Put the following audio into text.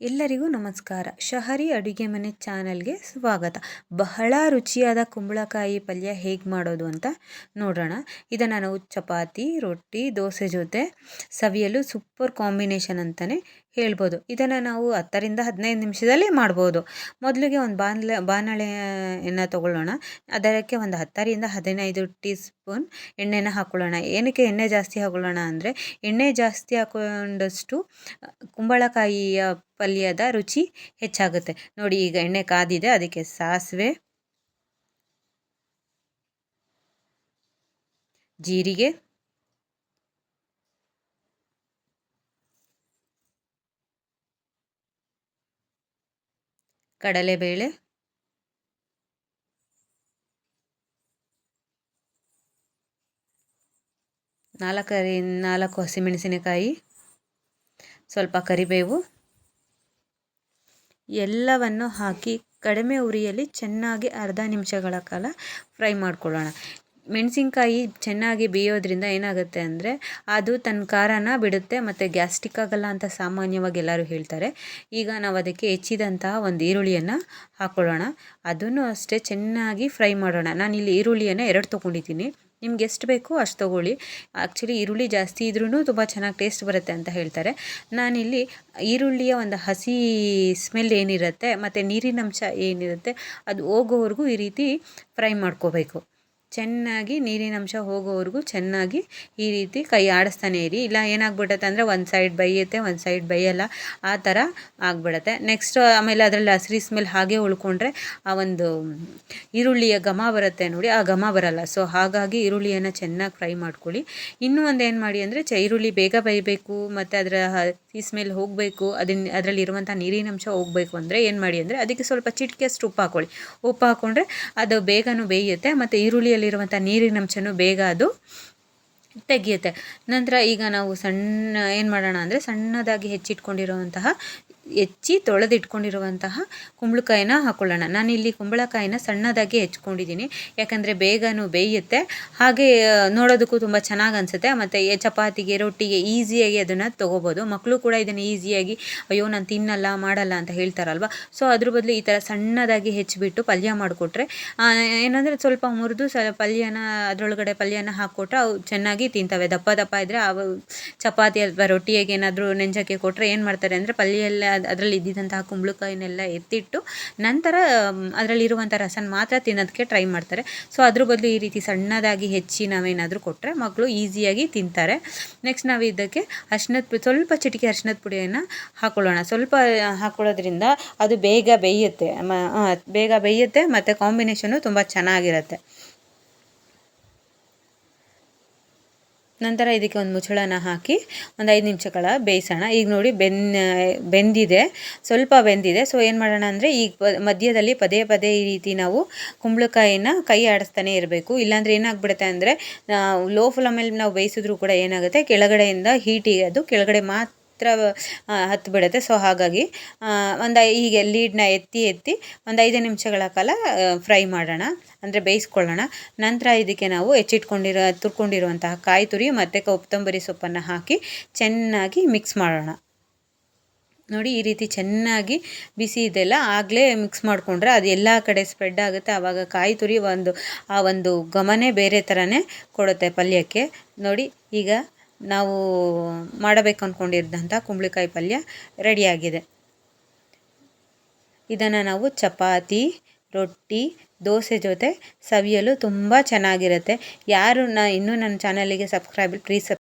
ಎಲ್ಲರಿಗೂ ನಮಸ್ಕಾರ. ಶಹರಿ ಅಡುಗೆ ಮನೆ ಚಾನಲ್ಗೆ ಸ್ವಾಗತ. ಬಹಳ ರುಚಿಯಾದ ಕುಂಬಳಕಾಯಿ ಪಲ್ಯ ಹೇಗೆ ಮಾಡೋದು ಅಂತ ನೋಡೋಣ. ಇದನ್ನು ನಾವು ಚಪಾತಿ, ರೊಟ್ಟಿ, ದೋಸೆ ಜೊತೆ ಸವಿಯಲು ಸೂಪರ್ ಕಾಂಬಿನೇಷನ್ ಅಂತಲೇ ಹೇಳ್ಬೋದು. ಇದನ್ನು ನಾವು ಹತ್ತರಿಂದ ಹದಿನೈದು ನಿಮಿಷದಲ್ಲಿ ಮಾಡ್ಬೋದು. ಮೊದಲಿಗೆ ಒಂದು ಬಾಣಲೆ ಬಾನಳೆಯನ್ನು ತಗೊಳ್ಳೋಣ. ಅದಕ್ಕೆ ಒಂದು ಹತ್ತರಿಂದ ಹದಿನೈದು ಟೀ ಸ್ಪೂನ್ ಎಣ್ಣೆನ ಹಾಕ್ಕೊಳ್ಳೋಣ ಏನಕ್ಕೆ ಎಣ್ಣೆ ಜಾಸ್ತಿ ಹಾಕೊಳ್ಳೋಣ ಅಂದರೆ, ಎಣ್ಣೆ ಜಾಸ್ತಿ ಹಾಕೊಂಡಷ್ಟು ಕುಂಬಳಕಾಯಿಯ ಪಲ್ಯದ ರುಚಿ ಹೆಚ್ಚಾಗುತ್ತೆ. ನೋಡಿ, ಈಗ ಎಣ್ಣೆ ಕಾದಿದೆ, ಅದಕ್ಕೆ ಸಾಸಿವೆ, ಜೀರಿಗೆ ಕಡಲೆಬೇಳೆ. ನಾಲ್ಕರಿ, ನಾಲ್ಕು ಹಸಿಮೆಣಸಿನಕಾಯಿ. ಸ್ವಲ್ಪ ಕರಿಬೇವು. ಎಲ್ಲವನ್ನು ಹಾಕಿ ಕಡಿಮೆ ಉರಿಯಲ್ಲಿ ಚೆನ್ನಾಗಿ ಅರ್ಧ ನಿಮಿಷಗಳ ಕಾಲ ಫ್ರೈ ಮಾಡ್ಕೊಳ್ಳೋಣ. ಮೆಣಸಿನ್ಕಾಯಿ ಚೆನ್ನಾಗಿ ಬೇಯೋದ್ರಿಂದ ಏನಾಗುತ್ತೆ ಅಂದರೆ ಅದು ತನ್ನ ಖಾರನ ಬಿಡುತ್ತೆ ಮತ್ತು ಗ್ಯಾಸ್ಟಿಕ್ ಆಗಲ್ಲ ಅಂತ ಸಾಮಾನ್ಯವಾಗಿ ಎಲ್ಲರೂ ಹೇಳ್ತಾರೆ. ಈಗ ನಾವು ಅದಕ್ಕೆ ಹೆಚ್ಚಿದಂತಹ ಒಂದು ಈರುಳ್ಳಿಯನ್ನು ಹಾಕ್ಕೊಳ್ಳೋಣ ಅದನ್ನು ಅಷ್ಟೇ ಚೆನ್ನಾಗಿ ಫ್ರೈ ಮಾಡೋಣ. ನಾನಿಲ್ಲಿ ಈರುಳ್ಳಿಯನ್ನು ಎರಡು ತೊಗೊಂಡಿದ್ದೀನಿ. ನಿಮ್ಗೆ ಎಷ್ಟು ಬೇಕೋ ಅಷ್ಟು ತೊಗೊಳ್ಳಿ. ಆ್ಯಕ್ಚುಲಿ ಈರುಳ್ಳಿ ಜಾಸ್ತಿ ಇದ್ರೂ ತುಂಬ ಚೆನ್ನಾಗಿ ಟೇಸ್ಟ್ ಬರುತ್ತೆ ಅಂತ ಹೇಳ್ತಾರೆ. ನಾನಿಲ್ಲಿ ಈರುಳ್ಳಿಯ ಒಂದು ಹಸಿ ಸ್ಮೆಲ್ ಏನಿರುತ್ತೆ ಮತ್ತು ನೀರಿನಂಶ ಏನಿರುತ್ತೆ ಅದು ಹೋಗೋವರೆಗೂ ಈ ರೀತಿ ಫ್ರೈ ಮಾಡ್ಕೋಬೇಕು. ಚೆನ್ನಾಗಿ ನೀರಿನಂಶ ಹೋಗೋವರೆಗೂ ಚೆನ್ನಾಗಿ ಈ ರೀತಿ ಕೈ ಆಡಿಸ್ತಾನೆ ಇರಿ. ಇಲ್ಲ ಏನಾಗ್ಬಿಡುತ್ತೆ ಅಂದರೆ ಒಂದು ಸೈಡ್ ಬೈಯುತ್ತೆ, ಒಂದು ಸೈಡ್ ಬೈಯಲ್ಲ. ಆ ಥರ ಆಗಿಬಿಡತ್ತೆ. ನೆಕ್ಸ್ಟ್ ಆಮೇಲೆ ಅದರಲ್ಲಿ ಹಸಿರಿ ಸ್ಮೆಲ್ ಹಾಗೆ ಉಳ್ಕೊಂಡ್ರೆ ಆ ಒಂದು ಈರುಳ್ಳಿಯ ಘಮ ಬರುತ್ತೆ ನೋಡಿ. ಆ ಘಮ ಬರಲ್ಲ. ಸೊ ಹಾಗಾಗಿ ಈರುಳ್ಳಿಯನ್ನು ಚೆನ್ನಾಗಿ ಫ್ರೈ ಮಾಡ್ಕೊಳ್ಳಿ. ಇನ್ನೂ ಒಂದು ಏನು ಮಾಡಿ ಅಂದರೆ ಚ, ಈರುಳ್ಳಿ ಬೇಗ ಬೈಬೇಕು ಮತ್ತು ಅದರ ಹಸಿ ಸ್ಮೆಲ್ ಹೋಗಬೇಕು ಅದನ್ನ ಅದರಲ್ಲಿರುವಂಥ ನೀರಿನಂಶ ಹೋಗಬೇಕು ಅಂದರೆ ಏನು ಮಾಡಿ ಅಂದರೆ ಅದಕ್ಕೆ ಸ್ವಲ್ಪ ಚಿಟಿಕೆಯಷ್ಟು ಉಪ್ಪು ಹಾಕ್ಕೊಳ್ಳಿ ಉಪ್ಪು ಹಾಕ್ಕೊಂಡ್ರೆ ಅದು ಬೇಗನೂ ಬೇಯುತ್ತೆ, ಮತ್ತು ಈರುಳ್ಳಿಯಲ್ಲಿ ಇರುವಂಥ ನೀರಿನಂಶನೂ ಬೇಗ ಅದು ತೆಗೆಯುತ್ತೆ. ನಂತರ ಈಗ ನಾವು ಸಣ್ಣ ಏನು ಮಾಡೋಣ ಅಂದರೆ ಸಣ್ಣದಾಗಿ ಹೆಚ್ಚಿಟ್ಕೊಂಡಿರುವಂತಹ ಹೆಚ್ಚಿ ತೊಳೆದಿಟ್ಕೊಂಡಿರುವಂತಹ ಕುಂಬಳಕಾಯಿನ ಹಾಕ್ಕೊಳ್ಳೋಣ ನಾನಿಲ್ಲಿ ಕುಂಬಳಕಾಯಿನ ಸಣ್ಣದಾಗಿ ಹೆಚ್ಕೊಂಡಿದ್ದೀನಿ. ಯಾಕಂದರೆ ಬೇಗನೂ ಬೇಯುತ್ತೆ. ಹಾಗೆ ನೋಡೋದಕ್ಕೂ ತುಂಬ ಚೆನ್ನಾಗಿ ಅನಿಸುತ್ತೆ. ಮತ್ತು ಚಪಾತಿಗೆ, ರೊಟ್ಟಿಗೆ ಈಸಿಯಾಗಿ ಅದನ್ನು ತೊಗೋಬೋದು. ಮಕ್ಕಳು ಕೂಡ ಇದನ್ನು ಈಸಿಯಾಗಿ, ಅಯ್ಯೋ, ನಾನು ತಿನ್ನಲ್ಲ, ಮಾಡಲ್ಲ ಅಂತ ಹೇಳ್ತಾರಲ್ವ? ಸೊ, ಅದ್ರ ಬದಲು ಈ ಥರ ಸಣ್ಣದಾಗಿ ಹೆಚ್ಚಿಬಿಟ್ಟು ಪಲ್ಯ ಮಾಡಿಕೊಟ್ರೆ ಏನಂದರೆ ಸ್ವಲ್ಪ ಮುರಿದು ಸ ಪಲ್ಯನ, ಅದರೊಳಗಡೆ ಪಲ್ಯನ ಹಾಕ್ಕೊಟ್ರೆ ಅವು ಚೆನ್ನಾಗಿ ತಿಂತವೆ. ದಪ್ಪ ದಪ್ಪ ಇದ್ದರೆ ಅವು ಚಪಾತಿ ಅಥವಾ ರೊಟ್ಟಿಯಾಗಿ ಏನಾದರೂ ನೆಂಜಕ್ಕೆ ಕೊಟ್ಟರೆ ಏನು ಮಾಡ್ತಾರೆ ಅಂದರೆ ಪಲ್ಯ ಎಲ್ಲ ಅದರಲ್ಲಿ ಇದ್ದಿದ್ದಂತಹ ಕುಂಬಳಕಾಯಿನೆಲ್ಲ ಎತ್ತಿಟ್ಟು ನಂತರ ಅದರಲ್ಲಿರುವಂಥ ರಸನ ಮಾತ್ರ ತಿನ್ನೋದಕ್ಕೆ ಟ್ರೈ ಮಾಡ್ತಾರೆ. ಸೊ, ಅದ್ರ ಬದಲು ಈ ರೀತಿ ಸಣ್ಣದಾಗಿ ಹೆಚ್ಚಿ ನಾವೇನಾದರೂ ಕೊಟ್ಟರೆ ಮಕ್ಕಳು ಈಸಿಯಾಗಿ ತಿಂತಾರೆ. ನೆಕ್ಸ್ಟ್ ನಾವು ಇದಕ್ಕೆ ಅರ್ಶಿನದ ಸ್ವಲ್ಪ ಚಿಟಿಕೆ ಅರ್ಶಿನದ ಪುಡಿಯನ್ನು ಹಾಕೊಳ್ಳೋಣ. ಸ್ವಲ್ಪ ಹಾಕೊಳ್ಳೋದ್ರಿಂದ ಅದು ಬೇಗ ಬೇಯುತ್ತೆ. ಬೇಗ ಬೇಯುತ್ತೆ ಮತ್ತು ಕಾಂಬಿನೇಷನು ತುಂಬ ಚೆನ್ನಾಗಿರುತ್ತೆ. ನಂತರ ಇದಕ್ಕೆ ಒಂದು ಮುಚ್ಚಳನ ಹಾಕಿ ಒಂದು ಐದು ನಿಮಿಷಗಳ ಬೇಯಿಸೋಣ. ಈಗ ನೋಡಿ ಬೆನ್, ಬೆಂದಿದೆ. ಸ್ವಲ್ಪ ಬೆಂದಿದೆ. ಸೊ ಏನು ಮಾಡೋಣ ಅಂದರೆ ಈಗ ಮಧ್ಯದಲ್ಲಿ ಪದೇ ಪದೇ ಈ ರೀತಿ ನಾವು ಕುಂಬಳಕಾಯಿನ ಕೈ ಆಡಿಸ್ತಾನೆ ಇರಬೇಕು. ಇಲ್ಲಾಂದರೆ ಏನಾಗ್ಬಿಡುತ್ತೆ ಅಂದರೆ ಲೋ ಫ್ಲೇಮಲ್ಲಿ ನಾವು ಬೇಯಿಸಿದ್ರು ಕೂಡ ಏನಾಗುತ್ತೆ? ಕೆಳಗಡೆಯಿಂದ ಹೀಟಿಗೆ ಅದು ಕೆಳಗಡೆ ಮಾತ್ರ ಹತ್ತು ಬಿಡುತ್ತೆ ಸೊ ಹಾಗಾಗಿ ಒಂದು ಹೀಗೆ ಲೀಡ್ನ ಎತ್ತಿ ಎತ್ತಿ ಒಂದು ಐದು ನಿಮಿಷಗಳ ಕಾಲ ಫ್ರೈ ಮಾಡೋಣ. ಅಂದರೆ ಬೇಯಿಸ್ಕೊಳ್ಳೋಣ. ನಂತರ ಇದಕ್ಕೆ ನಾವು ಹೆಚ್ಚಿಟ್ಕೊಂಡಿರೋ, ತುರ್ಕೊಂಡಿರುವಂತಹ ಕಾಯಿ ತುರಿ ಮತ್ತು ಕೊತ್ತಂಬರಿ ಸೊಪ್ಪನ್ನು ಹಾಕಿ ಚೆನ್ನಾಗಿ ಮಿಕ್ಸ್ ಮಾಡೋಣ. ನೋಡಿ, ಈ ರೀತಿ ಚೆನ್ನಾಗಿ ಬಿಸಿ ಇದೆಲ್ಲ ಆಗಲೇ ಮಿಕ್ಸ್ ಮಾಡಿಕೊಂಡ್ರೆ ಅದು ಎಲ್ಲ ಕಡೆ ಸ್ಪ್ರೆಡ್ ಆಗುತ್ತೆ. ಆವಾಗ ಕಾಯಿ ತುರಿ ಒಂದು, ಆ ಒಂದು ಗಮನೇ ಬೇರೆ ಥರನೇ ಕೊಡುತ್ತೆ ಪಲ್ಯಕ್ಕೆ. ನೋಡಿ, ಈಗ ನಾವು ಮಾಡಬೇಕು ಅಂದ್ಕೊಂಡಿದ್ದಂಥ ಕುಂಬಳಕಾಯಿ ಪಲ್ಯ ರೆಡಿಯಾಗಿದೆ ಇದನ್ನು ನಾವು ಚಪಾತಿ, ರೊಟ್ಟಿ, ದೋಸೆ ಜೊತೆ ಸವಿಯಲು ತುಂಬ ಚೆನ್ನಾಗಿರುತ್ತೆ. ಯಾರು ನಾ ಇನ್ನೂ ನನ್ನ ಚಾನಲಿಗೆ ಸಬ್ಸ್ಕ್ರೈಬ್ ಪ್ಲೀಸ್